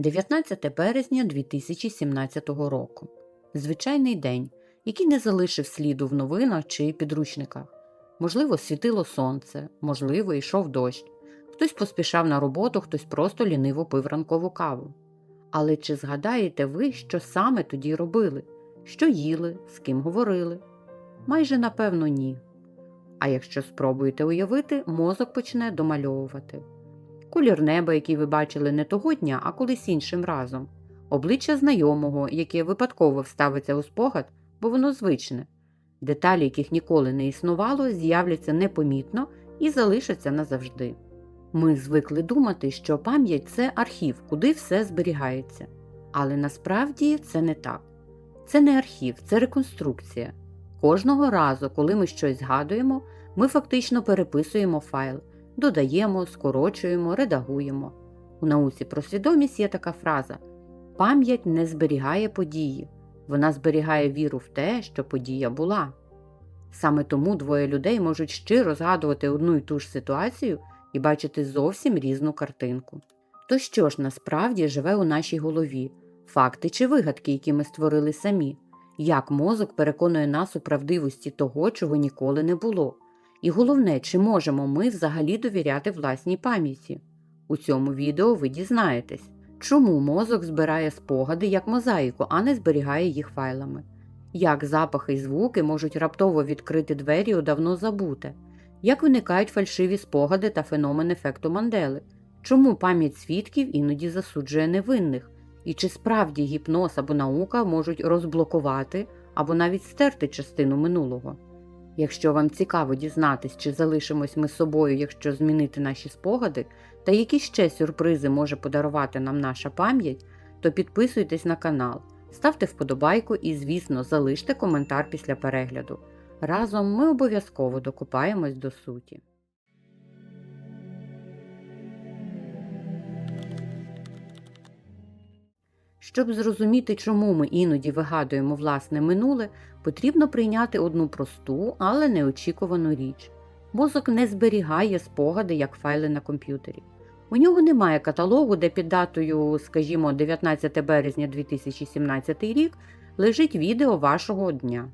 19 березня 2017 року. Звичайний день, який не залишив сліду в новинах чи підручниках. Можливо, світило сонце, можливо, йшов дощ. Хтось поспішав на роботу, хтось просто ліниво пив ранкову каву. Але чи згадаєте ви, що саме тоді робили? Що їли, з ким говорили? Майже напевно ні. А якщо спробуєте уявити, мозок почне домальовувати. Колір неба, який ви бачили не того дня, а колись іншим разом, обличчя знайомого, яке випадково вставиться у спогад, бо воно звичне. Деталі, яких ніколи не існувало, з'являться непомітно і залишаться назавжди. Ми звикли думати, що пам'ять це архів, куди все зберігається. Але насправді це не так. Це не архів, це реконструкція. Кожного разу, коли ми щось згадуємо, ми фактично переписуємо файл, додаємо, скорочуємо, редагуємо. У науці про свідомість є така фраза: пам'ять не зберігає події, вона зберігає віру в те, що подія була. Саме тому двоє людей можуть щиро згадувати одну і ту ж ситуацію і бачити зовсім різну картинку. То що ж насправді живе у нашій голові? Факти чи вигадки, які ми створили самі? Як мозок переконує нас у правдивості того, чого ніколи не було? І головне, чи можемо ми взагалі довіряти власній пам'яті? У цьому відео ви дізнаєтесь, чому мозок збирає спогади як мозаїку, а не зберігає їх файлами, як запахи і звуки можуть раптово відкрити двері у давно забуте, як виникають фальшиві спогади та феномен ефекту Мандели, чому пам'ять свідків іноді засуджує невинних, і чи справді гіпноз або наука можуть розблокувати або навіть стерти частину минулого. Якщо вам цікаво дізнатись, чи залишимось ми собою, якщо змінити наші спогади, та які ще сюрпризи може подарувати нам наша пам'ять, то підписуйтесь на канал, ставте вподобайку і, звісно, залиште коментар після перегляду. Разом ми обов'язково докопаємось до суті. Щоб зрозуміти, чому ми іноді вигадуємо власне минуле, потрібно прийняти одну просту, але неочікувану річ. Мозок не зберігає спогади як файли на комп'ютері. У нього немає каталогу, де під датою, скажімо, 19 березня 2017 рік лежить відео вашого дня.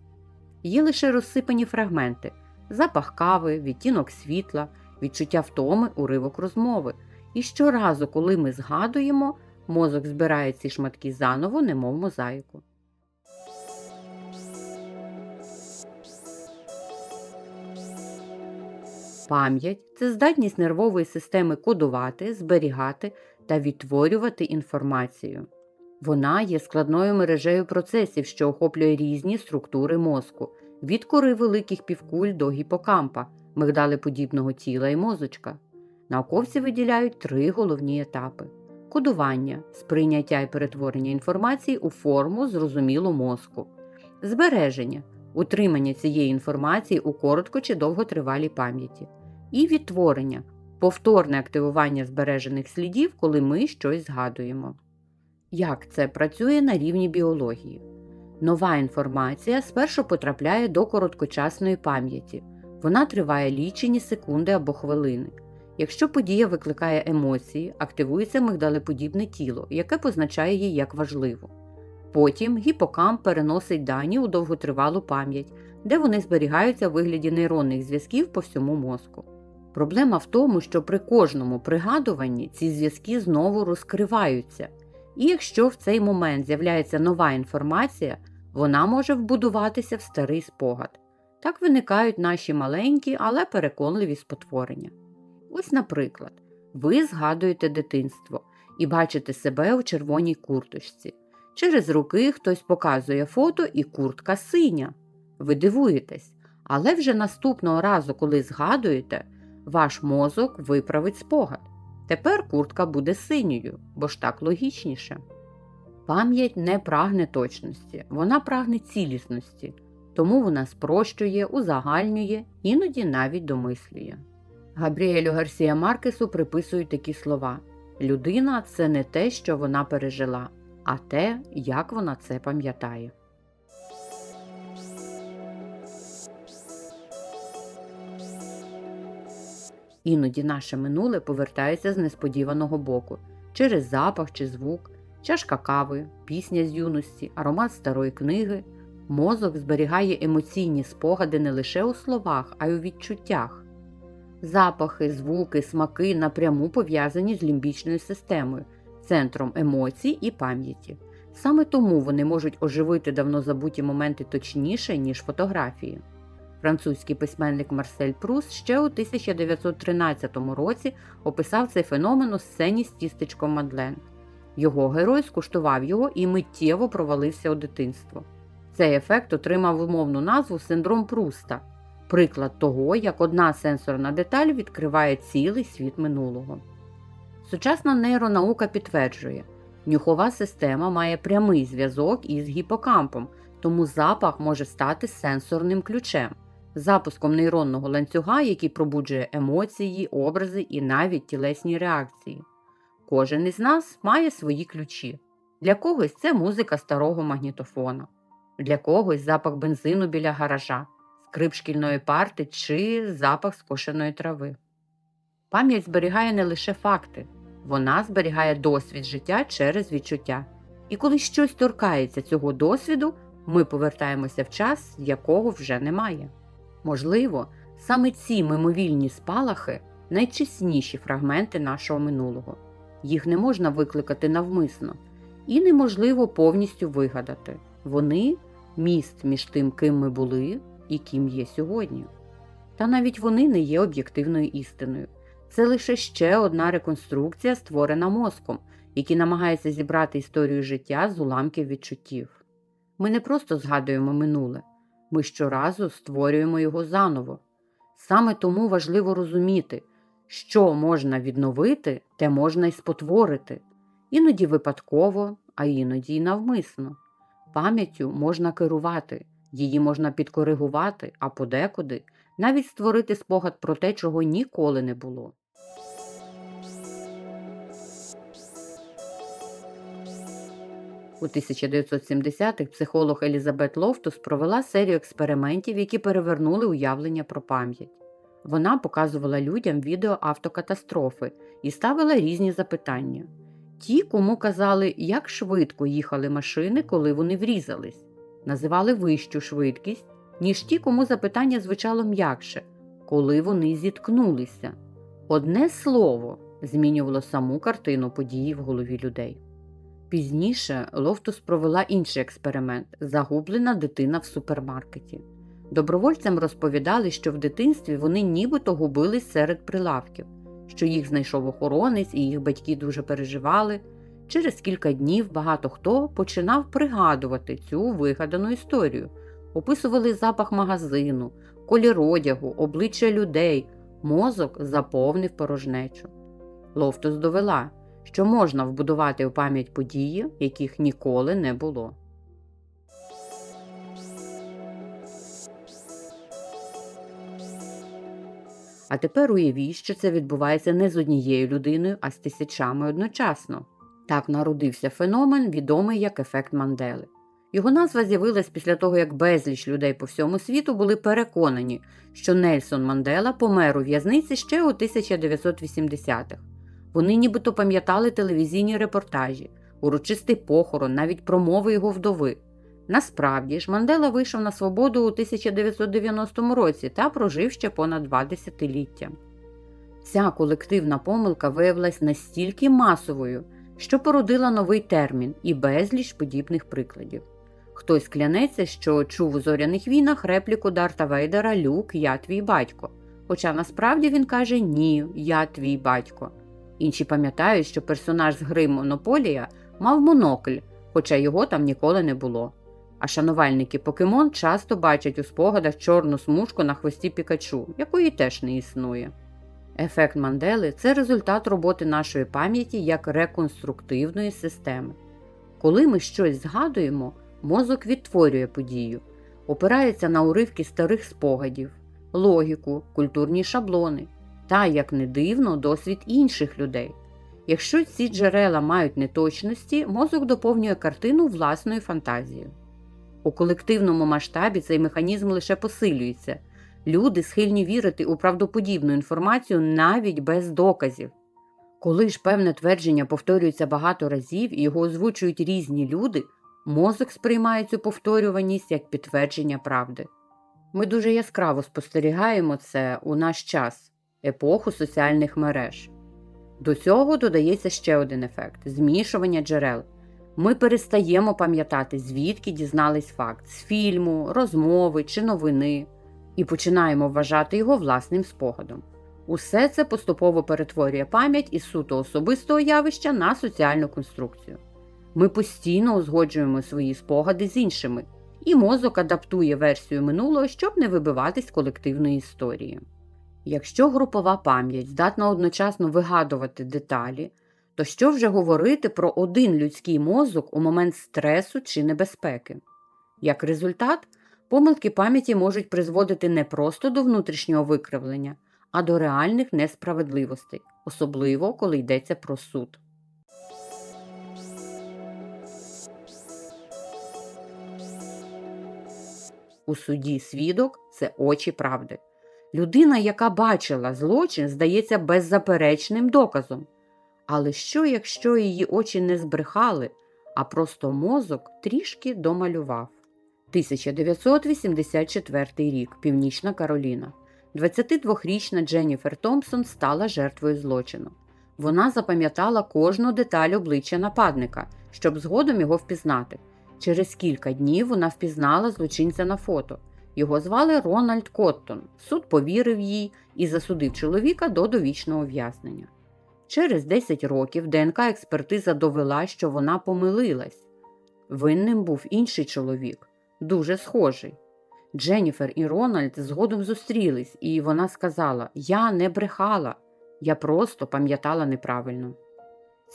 Є лише розсипані фрагменти, запах кави, відтінок світла, відчуття втоми, уривок розмови. І щоразу, коли ми згадуємо, мозок збирає ці шматки заново, немов мозаїку. Пам'ять це здатність нервової системи кодувати, зберігати та відтворювати інформацію. Вона є складною мережею процесів, що охоплює різні структури мозку, від кори великих півкуль до гіпокампа, мигдалеподібного тіла і мозочка. Науковці виділяють три головні етапи: кодування, сприйняття і перетворення інформації у форму зрозумілу мозку, збереження, утримання цієї інформації у коротко чи довготривалій пам'яті, і відтворення, повторне активування збережених слідів, коли ми щось згадуємо. Як це працює на рівні біології? Нова інформація спершу потрапляє до короткочасної пам'яті. Вона триває лічені секунди або хвилини. Якщо подія викликає емоції, активується мигдалеподібне тіло, яке позначає її як важливу. Потім гіпокамп переносить дані у довготривалу пам'ять, де вони зберігаються в вигляді нейронних зв'язків по всьому мозку. Проблема в тому, що при кожному пригадуванні ці зв'язки знову розкриваються. І якщо в цей момент з'являється нова інформація, вона може вбудуватися в старий спогад. Так виникають наші маленькі, але переконливі спотворення. Ось, наприклад, ви згадуєте дитинство і бачите себе у червоній курточці. Через руки хтось показує фото і куртка синя. Ви дивуєтесь, але вже наступного разу, коли згадуєте, ваш мозок виправить спогад. Тепер куртка буде синьою, бо ж так логічніше. Пам'ять не прагне точності, вона прагне цілісності, тому вона спрощує, узагальнює, іноді навіть домислює. Габріелю Гарсія Маркесу приписують такі слова: людина це не те, що вона пережила, а те, як вона це пам'ятає. Іноді наше минуле повертається з несподіваного боку через запах чи звук, чашка кави, пісня з юності, аромат старої книги. Мозок зберігає емоційні спогади не лише у словах, а й у відчуттях. Запахи, звуки, смаки напряму пов'язані з лімбічною системою, центром емоцій і пам'яті. Саме тому вони можуть оживити давно забуті моменти точніше, ніж фотографії. Французький письменник Марсель Прус ще у 1913 році описав цей феномен у сцені з тістечком Мадлен. Його герой скуштував його і миттєво провалився у дитинство. Цей ефект отримав умовну назву синдром Пруста, приклад того, як одна сенсорна деталь відкриває цілий світ минулого. Сучасна нейронаука підтверджує, нюхова система має прямий зв'язок із гіпокампом, тому запах може стати сенсорним ключем, запуском нейронного ланцюга, який пробуджує емоції, образи і навіть тілесні реакції. Кожен із нас має свої ключі. Для когось це музика старого магнітофона, для когось запах бензину біля гаража, скрип шкільної парти чи запах скошеної трави. Пам'ять зберігає не лише факти, вона зберігає досвід життя через відчуття. І коли щось торкається цього досвіду, ми повертаємося в час, якого вже немає. Можливо, саме ці мимовільні спалахи найчесніші фрагменти нашого минулого. Їх не можна викликати навмисно, і неможливо повністю вигадати. Вони міст між тим, ким ми були і ким є сьогодні. Та навіть вони не є об'єктивною істиною. Це лише ще одна реконструкція, створена мозком, який намагається зібрати історію життя з уламків відчуттів. Ми не просто згадуємо минуле, ми щоразу створюємо його заново. Саме тому важливо розуміти, що можна відновити, те можна й спотворити, іноді випадково, а іноді й навмисно. Пам'яттю можна керувати, її можна підкоригувати, а подекуди навіть створити спогад про те, чого ніколи не було. У 1970-х психолог Елізабет Лофтус провела серію експериментів, які перевернули уявлення про пам'ять. Вона показувала людям відео автокатастрофи і ставила різні запитання. Ті, кому казали, як швидко їхали машини, коли вони врізались, називали вищу швидкість, ніж ті, кому запитання звучало м'якше, коли вони зіткнулися. Одне слово змінювало саму картину події в голові людей. Пізніше Лофтус провела інший експеримент загублена дитина в супермаркеті. Добровольцям розповідали, що в дитинстві вони нібито губились серед прилавків, що їх знайшов охоронець і їх батьки дуже переживали. Через кілька днів багато хто починав пригадувати цю вигадану історію, описували запах магазину, колір одягу, обличчя людей, мозок заповнив порожнечу. Лофтус довела, що можна вбудувати у пам'ять події, яких ніколи не було. А тепер уявіть, що це відбувається не з однією людиною, а з тисячами одночасно. Так народився феномен, відомий як ефект Мандели. Його назва з'явилась після того, як безліч людей по всьому світу були переконані, що Нельсон Мандела помер у в'язниці ще у 1980-х. Вони нібито пам'ятали телевізійні репортажі, урочистий похорон, навіть промови його вдови. Насправді ж, Мандела вийшов на свободу у 1990 році та прожив ще понад два десятиліття. Ця колективна помилка виявилась настільки масовою, що породила новий термін і безліч подібних прикладів. Хтось клянеться, що чув у зоряних війнах репліку Дарта Вейдера Люк, я твій батько. Хоча насправді він каже Ні, я твій батько. Інші пам'ятають, що персонаж з гри Монополія мав монокль, хоча його там ніколи не було. А шанувальники покемон часто бачать у спогадах чорну смужку на хвості Пікачу, якої теж не існує. Ефект Мандели це результат роботи нашої пам'яті як реконструктивної системи. Коли ми щось згадуємо, мозок відтворює подію, опирається на уривки старих спогадів, логіку, культурні шаблони та, як не дивно, досвід інших людей. Якщо ці джерела мають неточності, мозок доповнює картину власною фантазією. У колективному масштабі цей механізм лише посилюється. Люди схильні вірити у правдоподібну інформацію навіть без доказів. Коли ж певне твердження повторюється багато разів і його озвучують різні люди, мозок сприймає цю повторюваність як підтвердження правди. Ми дуже яскраво спостерігаємо це у наш час, епоху соціальних мереж. До цього додається ще один ефект змішування джерел. Ми перестаємо пам'ятати, звідки дізнались факт з фільму, розмови чи новини, і починаємо вважати його власним спогадом. Усе це поступово перетворює пам'ять із суто особистого явища на соціальну конструкцію. Ми постійно узгоджуємо свої спогади з іншими, і мозок адаптує версію минулого, щоб не вибиватись колективної історії. Якщо групова пам'ять здатна одночасно вигадувати деталі, то що вже говорити про один людський мозок у момент стресу чи небезпеки? Як результат, помилки пам'яті можуть призводити не просто до внутрішнього викривлення, а до реальних несправедливостей, особливо коли йдеться про суд. У суді свідок це очі правди. Людина, яка бачила злочин, здається беззаперечним доказом. Але що, якщо її очі не збрехали, а просто мозок трішки домалював? 1984 рік, Північна Кароліна. 22-річна Дженніфер Томпсон стала жертвою злочину. Вона запам'ятала кожну деталь обличчя нападника, щоб згодом його впізнати. Через кілька днів вона впізнала злочинця на фото. Його звали Рональд Коттон. Суд повірив їй і засудив чоловіка до довічного ув'язнення. Через 10 років ДНК-експертиза довела, що вона помилилась. Винним був інший чоловік, дуже схожий. Дженніфер і Рональд згодом зустрілись, і вона сказала: Я не брехала, я просто пам'ятала неправильно.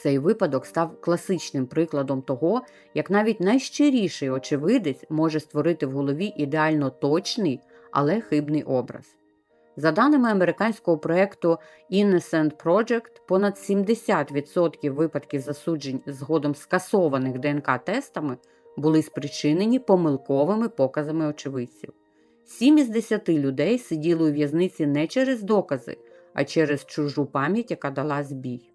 Цей випадок став класичним прикладом того, як навіть найщиріший очевидець може створити в голові ідеально точний, але хибний образ. За даними американського проєкту Innocent Project, понад 70% випадків засуджень згодом скасованих ДНК-тестами були спричинені помилковими показами очевидців. Сім із десяти людей сиділи у в'язниці не через докази, а через чужу пам'ять, яка дала збій.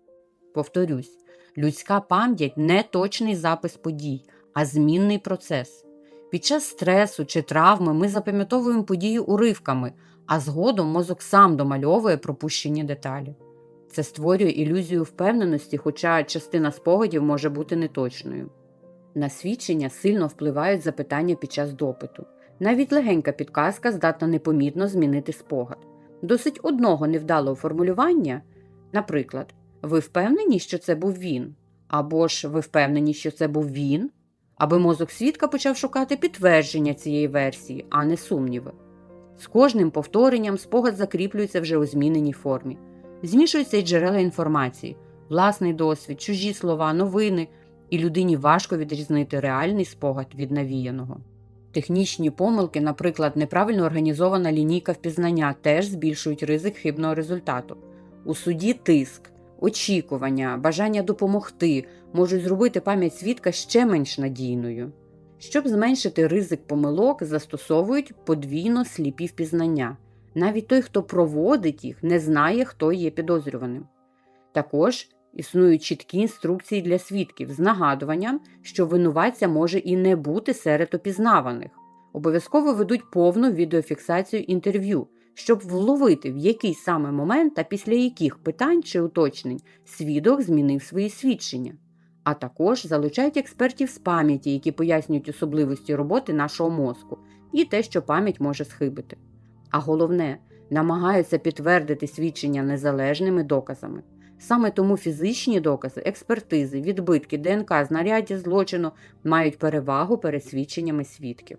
Повторюсь, людська пам'ять не точний запис подій, а змінний процес. Під час стресу чи травми ми запам'ятовуємо подію уривками, а згодом мозок сам домальовує пропущені деталі. Це створює ілюзію впевненості, хоча частина спогадів може бути неточною. На свідчення сильно впливають запитання під час допиту. Навіть легенька підказка здатна непомітно змінити спогад. Досить одного невдалого формулювання, наприклад, ви впевнені, що це був він? Або ж ви впевнені, що це був він? Аби мозок свідка почав шукати підтвердження цієї версії, а не сумніви. З кожним повторенням спогад закріплюється вже у зміненій формі. Змішуються й джерела інформації, власний досвід, чужі слова, новини, і людині важко відрізнити реальний спогад від навіяного. Технічні помилки, наприклад, неправильно організована лінійка впізнання, теж збільшують ризик хибного результату. У суді тиск, очікування, бажання допомогти можуть зробити пам'ять свідка ще менш надійною. Щоб зменшити ризик помилок, застосовують подвійно сліпі впізнання. Навіть той, хто проводить їх, не знає, хто є підозрюваним. Також існують чіткі інструкції для свідків з нагадуванням, що винуватця може і не бути серед опізнаваних. Обов'язково ведуть повну відеофіксацію інтерв'ю, щоб вловити, в який саме момент та після яких питань чи уточнень свідок змінив свої свідчення. А також залучають експертів з пам'яті, які пояснюють особливості роботи нашого мозку і те, що пам'ять може схибити. А головне, намагаються підтвердити свідчення незалежними доказами. Саме тому фізичні докази, експертизи, відбитки, ДНК, знаряддя злочину мають перевагу перед свідченнями свідків.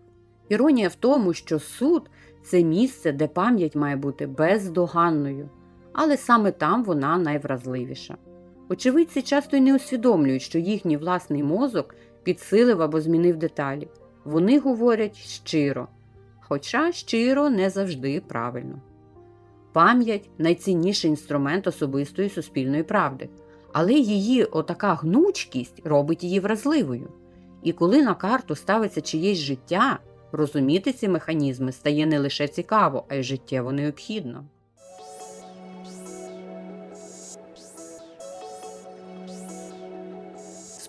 Іронія в тому, що суд це місце, де пам'ять має бути бездоганною, але саме там вона найвразливіша. Очевидці часто й не усвідомлюють, що їхній власний мозок підсилив або змінив деталі. Вони говорять щиро, хоча щиро не завжди правильно. Пам'ять найцінніший інструмент особистої суспільної правди, але її отака гнучкість робить її вразливою. І коли на карту ставиться чиєсь життя, розуміти ці механізми стає не лише цікаво, а й життєво необхідно.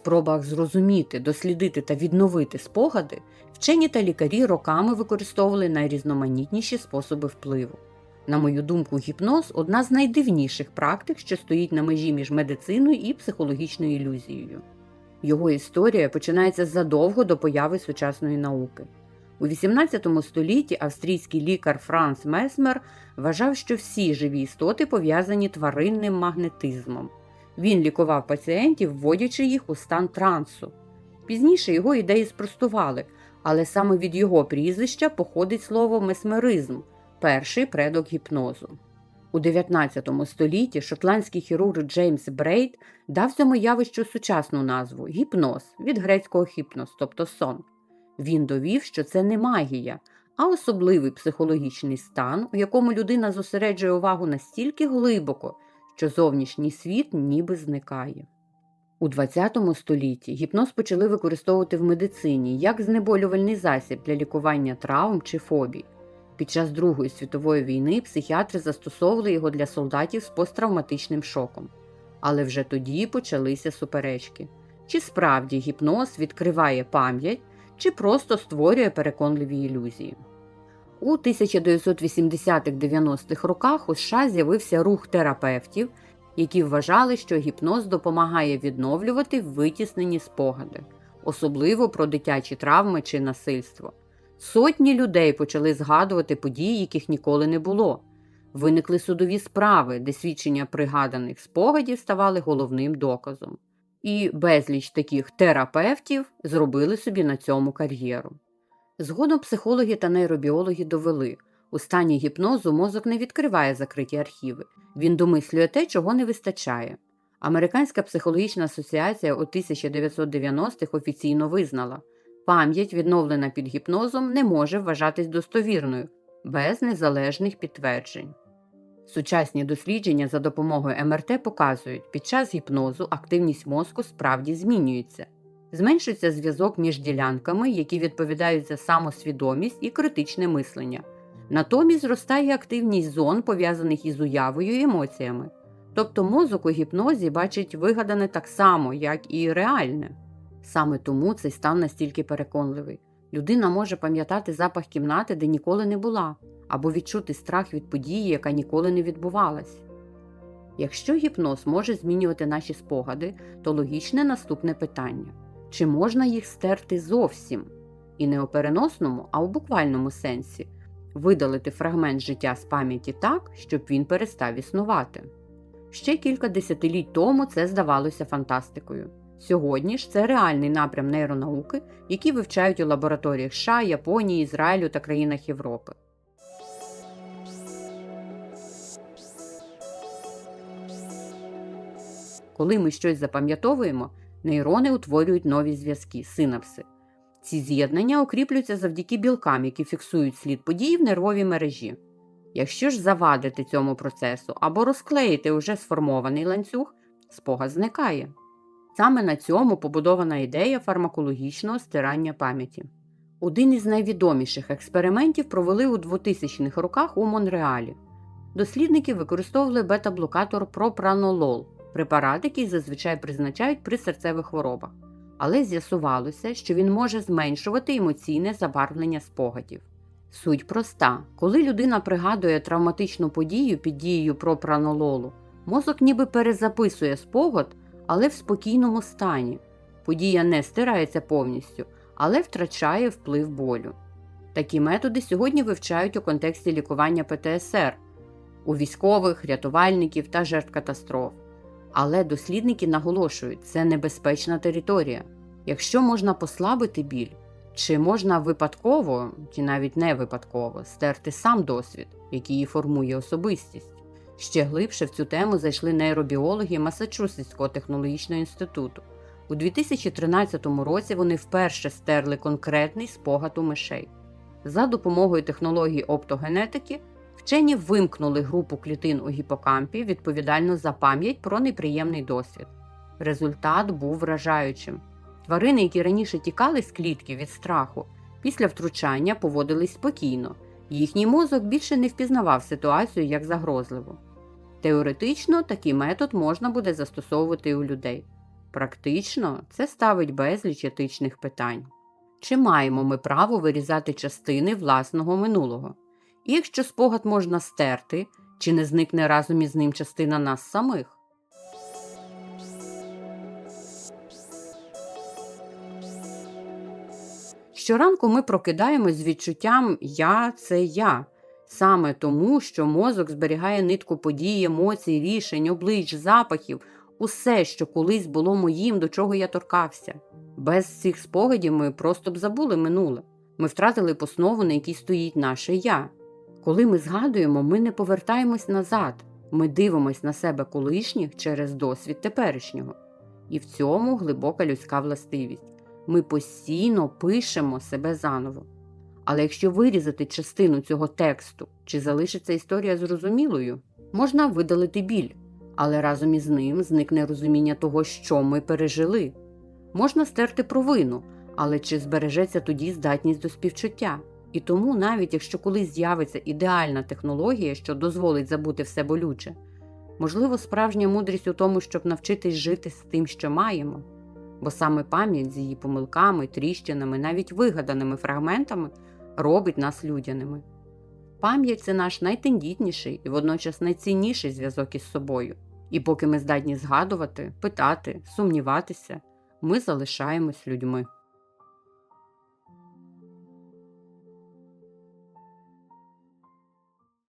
спробах зрозуміти, дослідити та відновити спогади, вчені та лікарі роками використовували найрізноманітніші способи впливу. На мою думку, гіпноз одна з найдивніших практик, що стоїть на межі між медициною і психологічною ілюзією. Його історія починається задовго до появи сучасної науки. У XVIII столітті австрійський лікар Франц Месмер вважав, що всі живі істоти пов'язані тваринним магнетизмом. Він лікував пацієнтів, вводячи їх у стан трансу. Пізніше його ідеї спростували, але саме від його прізвища походить слово месмеризм, перший предок гіпнозу. У 19 столітті шотландський хірург Джеймс Брейд дав цьому явищу сучасну назву гіпноз від грецького хіпнос, тобто сон. Він довів, що це не магія, а особливий психологічний стан, у якому людина зосереджує увагу настільки глибоко, що зовнішній світ ніби зникає. У ХХ столітті гіпноз почали використовувати в медицині як знеболювальний засіб для лікування травм чи фобій. Під час Другої світової війни психіатри застосовували його для солдатів з посттравматичним шоком. Але вже тоді почалися суперечки: чи справді гіпноз відкриває пам'ять, чи просто створює переконливі ілюзії. У 1980-90-х роках у США з'явився рух терапевтів, які вважали, що гіпноз допомагає відновлювати витіснені спогади, особливо про дитячі травми чи насильство. Сотні людей почали згадувати події, яких ніколи не було. Виникли судові справи, де свідчення пригаданих спогадів ставали головним доказом. І безліч таких терапевтів зробили собі на цьому кар'єру. Згодом психологи та нейробіологи довели, у стані гіпнозу мозок не відкриває закриті архіви, він домислює те, чого не вистачає. Американська психологічна асоціація у 1990-х офіційно визнала, пам'ять, відновлена під гіпнозом, не може вважатись достовірною без незалежних підтверджень. Сучасні дослідження за допомогою МРТ показують, під час гіпнозу активність мозку справді змінюється. Зменшується зв'язок між ділянками, які відповідають за самосвідомість і критичне мислення. Натомість зростає активність зон, пов'язаних із уявою і емоціями. Тобто мозок у гіпнозі бачить вигадане так само, як і реальне. Саме тому цей стан настільки переконливий. Людина може пам'ятати запах кімнати, де ніколи не була, або відчути страх від події, яка ніколи не відбувалась. Якщо гіпноз може змінювати наші спогади, то логічне наступне питання чи можна їх стерти зовсім? І не у переносному, а у буквальному сенсі видалити фрагмент життя з пам'яті так, щоб він перестав існувати. Ще кілька десятиліть тому це здавалося фантастикою. Сьогодні ж це реальний напрям нейронауки, який вивчають у лабораторіях США, Японії, Ізраїлю та країнах Європи. Коли ми щось запам'ятовуємо, нейрони утворюють нові зв'язки, синапси. Ці з'єднання укріплюються завдяки білкам, які фіксують слід подій в нервовій мережі. Якщо ж завадити цьому процесу або розклеїти уже сформований ланцюг, спогад зникає. Саме на цьому побудована ідея фармакологічного стирання пам'яті. Один із найвідоміших експериментів провели у 2000-х роках у Монреалі. Дослідники використовували бета-блокатор пропранолол, препарат, який зазвичай призначають при серцевих хворобах, але з'ясувалося, що він може зменшувати емоційне забарвлення спогадів. Суть проста: коли людина пригадує травматичну подію під дією пропранололу, мозок ніби перезаписує спогад, але в спокійному стані. Подія не стирається повністю, але втрачає вплив болю. Такі методи сьогодні вивчають у контексті лікування ПТСР у військових, рятувальників та жертв катастроф. Але дослідники наголошують, це небезпечна територія. Якщо можна послабити біль, чи можна випадково, чи навіть не випадково, стерти сам досвід, який її формує особистість. Ще глибше в цю тему зайшли нейробіологи Масачусетського технологічного інституту. У 2013 році вони вперше стерли конкретний спогад у мишей. За допомогою технології оптогенетики вчені вимкнули групу клітин у гіпокампі відповідально за пам'ять про неприємний досвід. Результат був вражаючим. Тварини, які раніше тікали з клітки від страху, після втручання поводились спокійно, їхній мозок більше не впізнавав ситуацію як загрозливу. Теоретично такий метод можна буде застосовувати у людей. Практично це ставить безліч етичних питань. Чи маємо ми право вирізати частини власного минулого? Якщо спогад можна стерти, чи не зникне разом із ним частина нас самих? Щоранку ми прокидаємось з відчуттям Я це я. Саме тому, що мозок зберігає нитку подій, емоцій, рішень, облич, запахів, усе, що колись було моїм, до чого я торкався. Без цих спогадів ми просто б забули минуле. Ми втратили б основу, на якій стоїть наше я. Коли ми згадуємо, ми не повертаємось назад, ми дивимось на себе колишніх через досвід теперішнього. І в цьому глибока людська властивість. Ми постійно пишемо себе заново. Але якщо вирізати частину цього тексту, чи залишиться історія зрозумілою, можна видалити біль, але разом із ним зникне розуміння того, що ми пережили. Можна стерти провину, але чи збережеться тоді здатність до співчуття? І тому, навіть якщо колись з'явиться ідеальна технологія, що дозволить забути все болюче, можливо, справжня мудрість у тому, щоб навчитись жити з тим, що маємо, бо саме пам'ять з її помилками, тріщинами, навіть вигаданими фрагментами робить нас людяними. Пам'ять це наш найтендітніший і водночас найцінніший зв'язок із собою. І поки ми здатні згадувати, питати, сумніватися, ми залишаємось людьми.